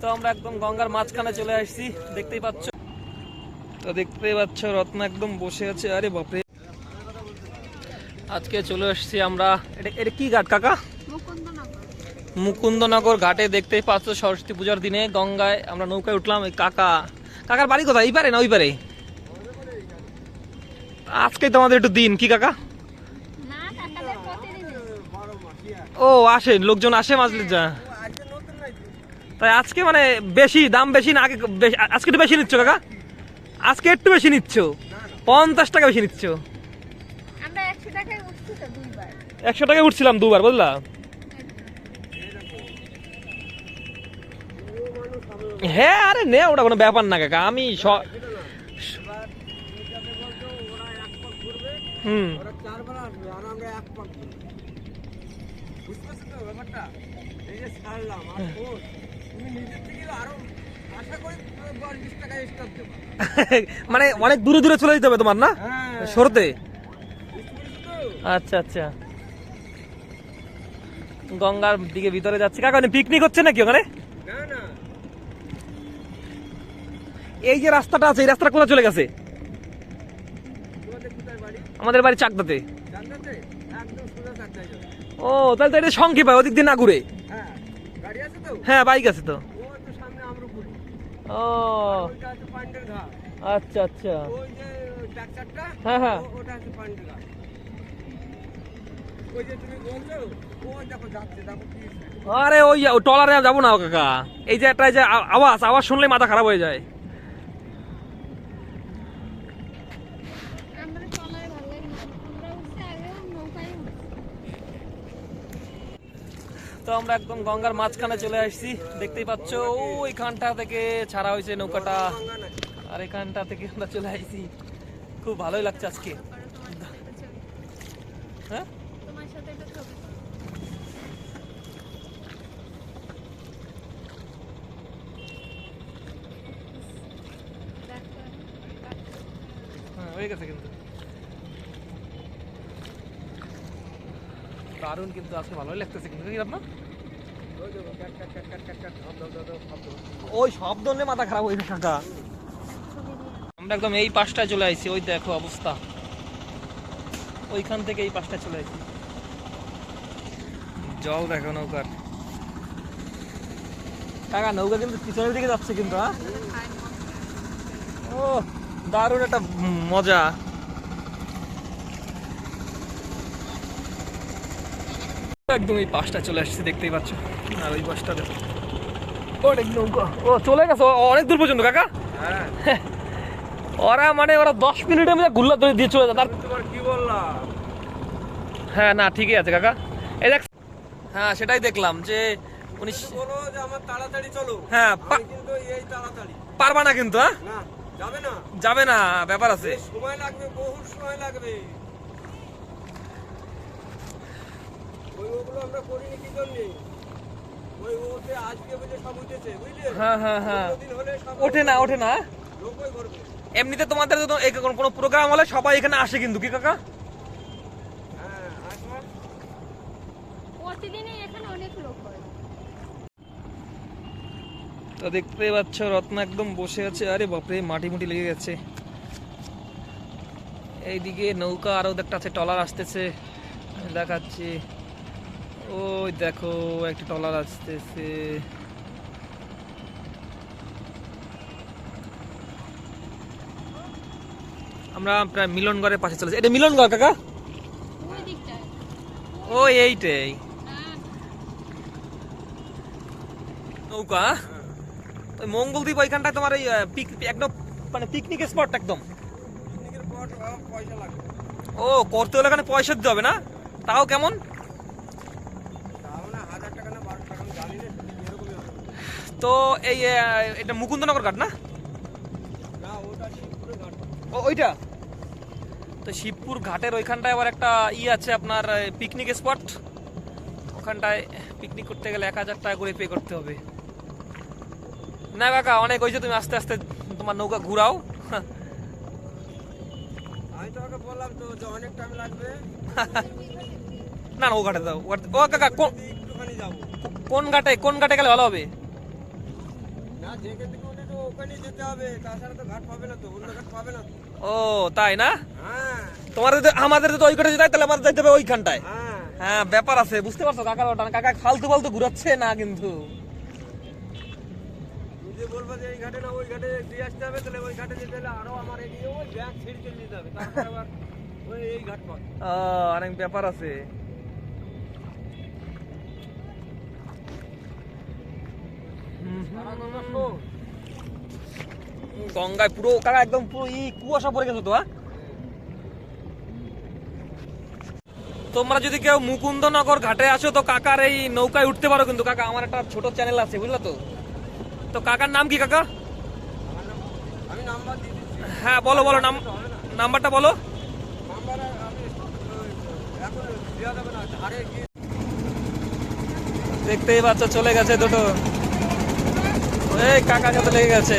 তো আমরা একদম গঙ্গার মাঝখানে চলে আসছি দেখতেই পাচ্ছ। তো দেখতেই পাচ্ছ রত্ন একদম বসে আছে আরে বাপরে। আজকে চলে আসছি আমরা এটা এটা কি ঘাট কাকা? মুকুন্দনগর ঘাটে দেখতেই পাচ্ছ সরস্বতী পূজার দিনে গঙ্গায় আমরা নৌকায় উঠলাম এই কাকা। কাকার বাড়ি কোথায়? এই পারে না ওই পারে? আজকে তোমাদের একটু দিন কি কাকা? না কাকাদের প্রতিদিন। ও আসে লোকজন আসে মাছলি যা তাই আজকে মানে বেশি দাম বেশি না আগে আজকে একটু বেশি নিচ্ছ কাকা? আজকে একটু বেশি নিচ্ছ। পঞ্চাশ টাকা বেশি নিচ্ছ। একশো টাকায় উঠছি তো দুইবার। একশো টাকা উঠছিলাম দুবার বুঝলা? হ্যাঁ আরে নে ওটা কোনো ব্যাপার না কাকা আমি স- হুম ওরা চারবার আসবে আর আমরা এক পাক করব। বুঝতে পারছ তো ব্যাপারটা? এই যে ছাড়লাম আর খোঁজ, তুমি নিজের থেকে আরও আশা করি দশ বিশ টাকা এক্সট্রা দেবো মানে অনেক দূরে দূরে চলে যেতে হবে তোমার না? হ্যাঁ। সরতে? আচ্ছা আচ্ছা। গঙ্গার দিকে ভিতরে যাচ্ছি। কাকা পিকনিক হচ্ছে নাকি ওখানে? এই যে রাস্তাটা আছে এই রাস্তাটা কোথায় চলে গেছে? আমাদের বাড়ি চাকদাতে জানতে একদম সোজা চাকদায় যাবে ও তাহলে তো এটা হয় ওদিক দিয়ে না ঘুরে। হ্যাঁ বাইক আছে তো। ও। আচ্ছা আচ্ছা। হ্যাঁ, হ্যাঁ। আরে ওই টলারে যাব না কাকা। এই যে একটা যে আওয়াজ আওয়াজ শুনলেই মাথা খারাপ হয়ে যায় আমরা চলায় ভালো লাগে না আমরা উঠছি আগে নৌকায় উঠছি তো আমরা একদম গঙ্গার মাঝখানে চলে আসছি। দেখতেই পাচ্ছ ওইখানটা থেকে ছাড়া হয়েছে নৌকাটা। আর এখানটা থেকে আমরা চলে আসছি। খুব ভালোই লাগছে আজকে। হ্যাঁ? হ্যাঁ হয়ে গেছে কিন্তু। দারুণ কিন্তু আজকে ভালোই লাগতেছে কিন্তু কি আপনার ওই শব্দ নিয়ে মাথা খারাপ হয়ে কাকা। আমরা একদম এই পাশটায় চলে আসছি ওই দেখো অবস্থা। ওইখান থেকে এই পাশটায় চলে আসছি জল দেখো নৌকার। কাকা নৌকা কিন্তু পিছনের দিকে যাচ্ছে কিন্তু হ্যাঁ? ও দারুণ একটা মজা। একদম এই পাশটা চলে আসছে দেখতেই পাচ্ছ। আর ওই পাশটা দেখো। অনেক নৌকা। ও চলে গেছে? অনেক দূর পর্যন্ত কাকা? হ্যাঁ। ওরা মানে ওরা দশ মিনিটের মধ্যে গুল্লা ধরে দিয়ে চলে যায়। তার কি বললাম? হ্যাঁ না ঠিকই আছে কাকা। এই দেখ হ্যাঁ সেটাই দেখলাম যে উনি বলো যে আমার তাড়াতাড়ি চলো। হ্যাঁ কিন্তু এই তাড়াতাড়ি। পারবা না কিন্তু হ্যাঁ? না যাবে না। যাবে না ব্যাপার আছে। সময় লাগবে বহু সময় লাগবে। ওগুলো আমরা করিনি কি জন্যে? ওই ওতে আজকে বুঝে সব উঠেছে বুঝলে? হ্যাঁ হ্যাঁ হ্যাঁ। হলে সব ওঠে না ওঠে না। লোকই করবে এমনিতে তোমাদের কোনো- কোনো প্রোগ্রাম হলে সবাই এখানে আসে কিন্তু কি কাকা? হ্যাঁ আসবে প্রতিদিনই এখানে অনেক লোক হয়। তো দেখতে পাচ্ছ রত্ন একদম বসে আছে। আরে বাপরে মাটি মুটি লেগে গেছে। এইদিকে নৌকা আরও একটা আছে টলার আসতেছে। দেখাচ্ছি। ওই দেখো একটা টলার আসতেছে। আমরা প্রায় মিলনগড়ের পাশে চলেছি। এটা মিলনগড় কাকা? ও এইটাই। নৌকা? ওই মঙ্গলদ্বীপ ওইখানটায় তোমার পিক একদম মানে পিকনিক স্পট একদম। ও করতে হলে এখানে পয়সা দিতে হবে না? তাও কেমন তাও না হাজার টাকা না বারোশো টাকা আমি জানি না এরকমই হবে তো এই এটা মুকুন্দনগর ঘাট না? ওইটা? তো শিবপুর ঘাটের ওইখানটায় আবার একটা ই আছে আপনার পিকনিক স্পট ওখানটায় পিকনিক করতে গেলে এক হাজার টাকা করে পে করতে হবে। না কাকা অনেক হয়েছে তুমি আস্তে আস্তে তোমার নৌকা ঘুরাও। আমি তোমাকে বললাম তো যে অনেক টাইম লাগবে। না না ও ঘাটে দাও ও কাকা কোন কোন ঘাটে কোন ঘাটে গেলে ভালো হবে? না যেখান থেকে উঠে তো ওখানে যেতে হবে তাছাড়া তো ঘাট পাবে না তো অন্য ঘাট পাবে না ও তাই না? হ্যাঁ। তোমার যদি আমাদের যদি ওই ঘাটে যেতে হয়, তাহলে আমাদের যাইতে হবে ওইখানটায়। হ্যাঁ। হ্যাঁ ব্যাপার আছে বুঝতে পারছ কাকার ওটা কাকা ফালতু ফালতু ঘুরাচ্ছে না কিন্তু। যে বলব যে এই ঘাটে না ওই ঘাটে দিয়ে আসতে হবে তাহলে ওই ঘাটে যেতে হলে আরও আমার এদিকে ওই ব্যাগ ছেড়ে চলে যেতে হবে তারপরে আবার ওই এই ঘাট ও, অনেক ব্যাপার আছে। গঙ্গায় পুরো কাকা একদম পুরো ই কুয়াশা পড়ে গেছে তো হ্যাঁ? তোমরা যদি কেউ মুকুন্দনগর ঘাটে আসো, তো কাকার এই নৌকায় উঠতে পারো কিন্তু। কাকা, আমার একটা ছোট চ্যানেল আছে, বুঝলা তো? তো কাকার নাম কি, কাকা? হ্যাঁ বলো বলো, নাম নাম্বারটা বলো। দেখতেই পাচ্ছ, চলে গেছে দুটো। এই কাকা সাথে লেগে গেছে।